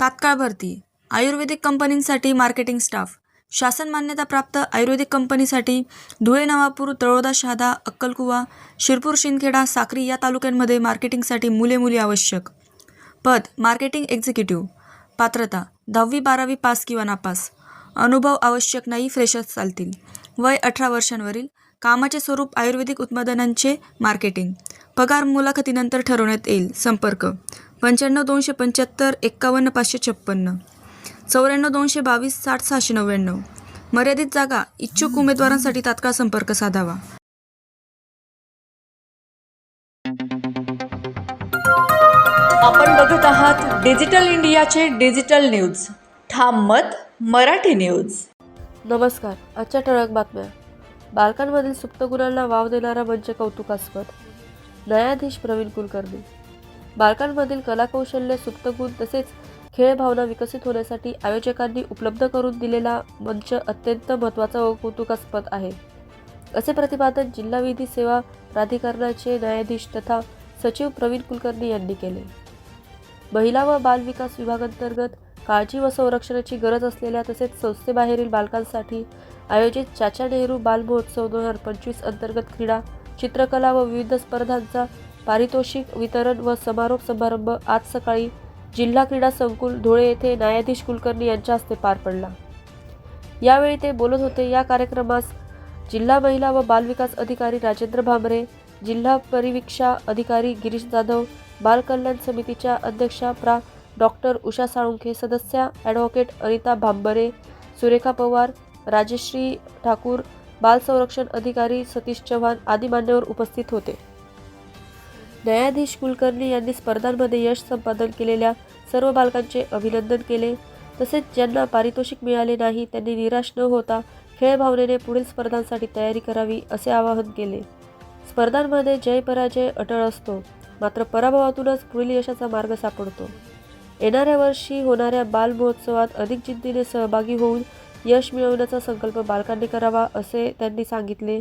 तात्काळ भरती. आयुर्वेदिक कंपनींसाठी मार्केटिंग स्टाफ. शासन मान्यताप्राप्त आयुर्वेदिक कंपनीसाठी धुळे नवापूर तळोदा शहादा अक्कलकुवा शिरपूर शिंदखेडा साक्री या तालुक्यांमध्ये मार्केटिंगसाठी मुले मुली आवश्यक. पद मार्केटिंग एक्झिक्युटिव्ह. पात्रता दहावी बारावी पास किंवा नापास. अनुभव आवश्यक नाही फ्रेशर्स चालतील. वय अठरा वर्षांवरील कामाचे स्वरूप आयुर्वेदिक उत्पादनांचे मार्केटिंग. पगार मुलाखतीनंतर ठरवण्यात येईल संपर्क. पंच्याण्णव दोनशे पंच्याहत्तर एक्कावन्न पाचशे छप्पन्न. चौऱ्याण्णव दोनशे बावीस साठ सहाशे नव्याण्णव. मर्यादित जागा इच्छुक उमेदवारांसाठी तात्काळ संपर्क साधावा. आपण बघत आहात डिजिटल इंडियाचे डिजिटल न्यूज. ठाम मत मराठी न्यूज. नमस्कार आजच्या ठळक बातम्या. बालकांमधील सुप्त गुणांना वाव देणारा मंच कौतुकास्पद. न्यायाधीश प्रवीण कुलकर्णी. बालकांमधील कलाकौशल्य सुप्त गुण तसेच खेळ भावना विकसित होण्यासाठी आयोजकांनी उपलब्ध करून दिलेला मंच अत्यंत महत्त्वाचा व कौतुकास्पद आहे. असे प्रतिपादन जिल्हा विधी सेवा प्राधिकरणाचे न्यायाधीश तथा सचिव प्रवीण कुलकर्णी यांनी केले. महिला व बाल विकास विभागांतर्गत काळजी व संरक्षणाची गरज असलेल्या तसेच संस्थेबाहेरील बालकांसाठी आयोजित चाचा नेहरू बाल महोत्सव दोन हजार पंचवीस अंतर्गत क्रीडा चित्रकला व विविध स्पर्धांचा पारितोषिक वितरण व समारोप समारंभ आज सकाळी जिल्हा क्रीडा संकुल धुळे येथे न्यायाधीश कुलकर्णी यांच्या हस्ते पार पडला. यावेळी ते बोलत होते या कार्यक्रमास जिल्हा महिला व बालविकास अधिकारी राजेंद्र भामरे जिल्हा परिवीक्षा अधिकारी गिरीश जाधव बालकल्याण समितीच्या अध्यक्षा प्रा. डॉक्टर उषा साळुंखे सदस्या ॲडव्होकेट अनिता भांबरे सुरेखा पवार राजश्री ठाकूर बाल संरक्षण अधिकारी सतीश चव्हाण आदी मान्यवर उपस्थित होते. न्यायाधीश कुलकर्णी यांनी स्पर्धांमध्ये यश संपादन केलेल्या सर्व बालकांचे अभिनंदन केले. तसेच ज्यांना पारितोषिक मिळाले नाही त्यांनी निराश न होता खेळ भावनेने पुढील स्पर्धांसाठी तयारी करावी असे आवाहन केले. स्पर्धांमध्ये जय पराजय अटळ असतो मात्र पराभवातूनच पुढील यशाचा मार्ग सापडतो. येणाऱ्या वर्षी होणाऱ्या बाल महोत्सवात अधिक जिद्दीने सहभागी होऊन यश मिळवण्याचा संकल्प बालकांनी करावा असे त्यांनी सांगितले.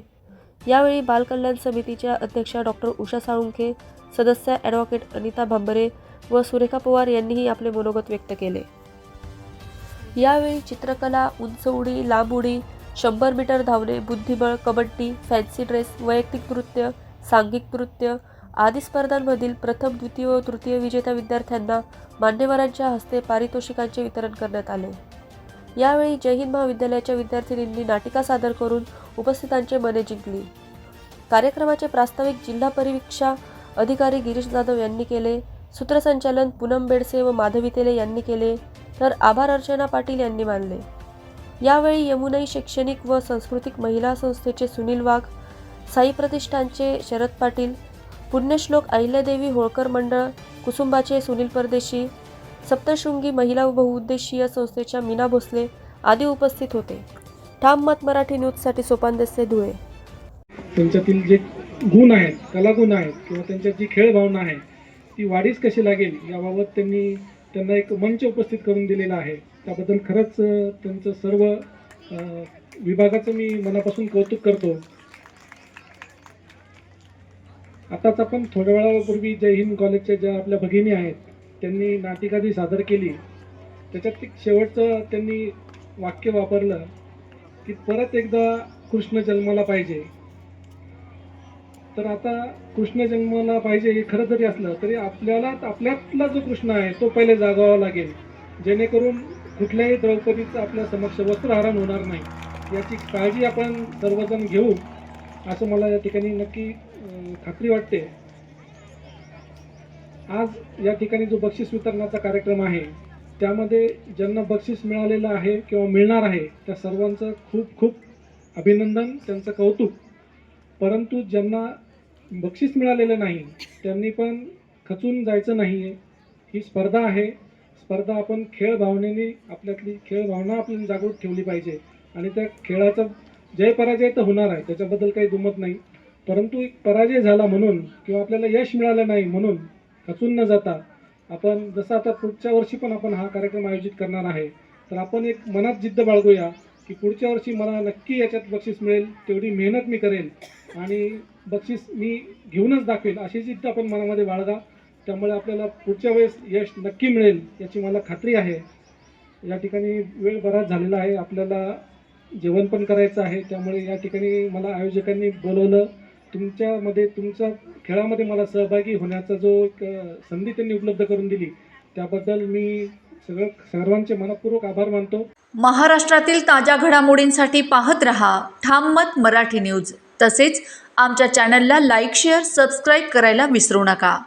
यावेळी बालकल्याण समितीच्या अध्यक्षा डॉक्टर उषा साळुंखे सदस्य ॲडव्होकेट अनिता भांबरे व सुरेखा पवार यांनीही आपले मनोगत व्यक्त केले. यावेळी चित्रकला उंच उडी लांब उडी शंभर मीटर धावणे बुद्धिबळ कबड्डी फॅन्सी ड्रेस वैयक्तिक नृत्य सांघिक नृत्य आदी स्पर्धांमधील प्रथम द्वितीय व तृतीय विजेत्या विद्यार्थ्यांना मान्यवरांच्या हस्ते पारितोषिकांचे वितरण करण्यात आले. यावेळी जय हिंद महाविद्यालयाच्या विद्यार्थिनींनी नाटिका सादर करून उपस्थितांचे मने जिंकली. कार्यक्रमाचे प्रास्ताविक जिल्हा परिवीक्षा अधिकारी गिरीश जाधव यांनी केले. सूत्रसंचालन पूनम बेडसे व माधवी तेले यांनी केले. तर आभार अर्चना पाटील यांनी मानले. यावेळी यमुनाई शैक्षणिक व सांस्कृतिक महिला संस्थेचे सुनील वाघ साई प्रतिष्ठानचे शरद पाटील पुण्यश्लोक अहिल्यादेवी होळकर मंडळ कुसुंबाचे सुनील परदेशी सप्तशृंगी महिला बहुउद्देशीय संस्थेच्या मीना भोसले आदी उपस्थित होते. ठाम मत मराठी न्यूजसाठी सोपान दस्ते धुळे. त्यांच्यातील जे गुण आहेत कलागुण आहेत किंवा त्यांच्यात जी खेळ भावना आहे ती वाढीस कशी लागेल याबाबत त्यांनी त्यांना एक मंच उपस्थित करून दिलेला आहे. त्याबद्दल खरंच त्यांचं सर्व विभागाचं मी मनापासून कौतुक करतो. आताच आपण थोड्या वेळापूर्वी जय हिंद कॉलेजच्या ज्या आपल्या भगिनी आहेत त्यांनी नाटिका जी सादर केली. त्याच्यात एक शेवटचं त्यांनी वाक्य वापरलं. की परत एकदा कृष्ण जन्माला पाहिजे. तर आता कृष्ण जन्माला पाहिजे हे खरं जरी असलं तरी आपल्याला आपल्यातला जो कृष्ण आहे तो पहिले जागावा लागेल. जेणेकरून कुठल्याही द्रौपदीचं आपल्या समक्ष वस्त्रहरण होणार नाही. याची काळजी आपण सर्वजण घेऊ असं मला या ठिकाणी नक्की खात्री वाटते. आज या ठिकाणी जो बक्षीस वितरणाचा कार्यक्रम आहे त्यामध्ये ज्यांना बक्षीस मिळालेलं आहे किंवा मिळणार आहे त्या सर्वांचं खूप खूप अभिनंदन त्यांचं कौतुक. परंतु ज्यांना बक्षीस मिळालेलं नाही त्यांनी पण खचून जायचं नाही आहे ही स्पर्धा आहे. स्पर्धा आपण खेळ भावनेने आपल्यातली खेळ भावना आपण जागृत ठेवली पाहिजे. आणि त्या खेळाचा जय पराजय तर होणार आहे त्याच्याबद्दल काही दुमत नाही. परंतु एक पराजय झाला म्हणून किंवा आपल्याला यश मिळालं नाही म्हणून खचून न जाता आपण जसं आता पुढच्या वर्षी पण आपण हा कार्यक्रम आयोजित करणार आहे तर आपण एक मनात जिद्द बाळगूया की पुढच्या वर्षी मला नक्की याच्यात बक्षीस मिळेल तेवढी मेहनत मी करेन आणि बक्षीस मी घेऊनच दाखवेल अशी जिद्द आपण मनामध्ये बाळगा. त्यामुळे आपल्याला पुढच्या वेळेस यश नक्की मिळेल याची मला खात्री आहे. या ठिकाणी वेळ बराच झालेला आहे आपल्याला जेवण पण करायचं आहे त्यामुळे या ठिकाणी मला आयोजकांनी बोलवलं. तुमच्यामध्ये तुमचा खेळामध्ये मला सहभागी होण्याचा जो एक संधी त्यांनी उपलब्ध करून दिली त्याबद्दल मी सगळं सर्वांचे मनपूर्वक आभार मानतो. महाराष्ट्रातील ताज्या घडामोडींसाठी पाहत रहा ठाम मत मराठी न्यूज. तसेच आमच्या चॅनलला लाईक शेअर सबस्क्राईब करायला विसरू नका.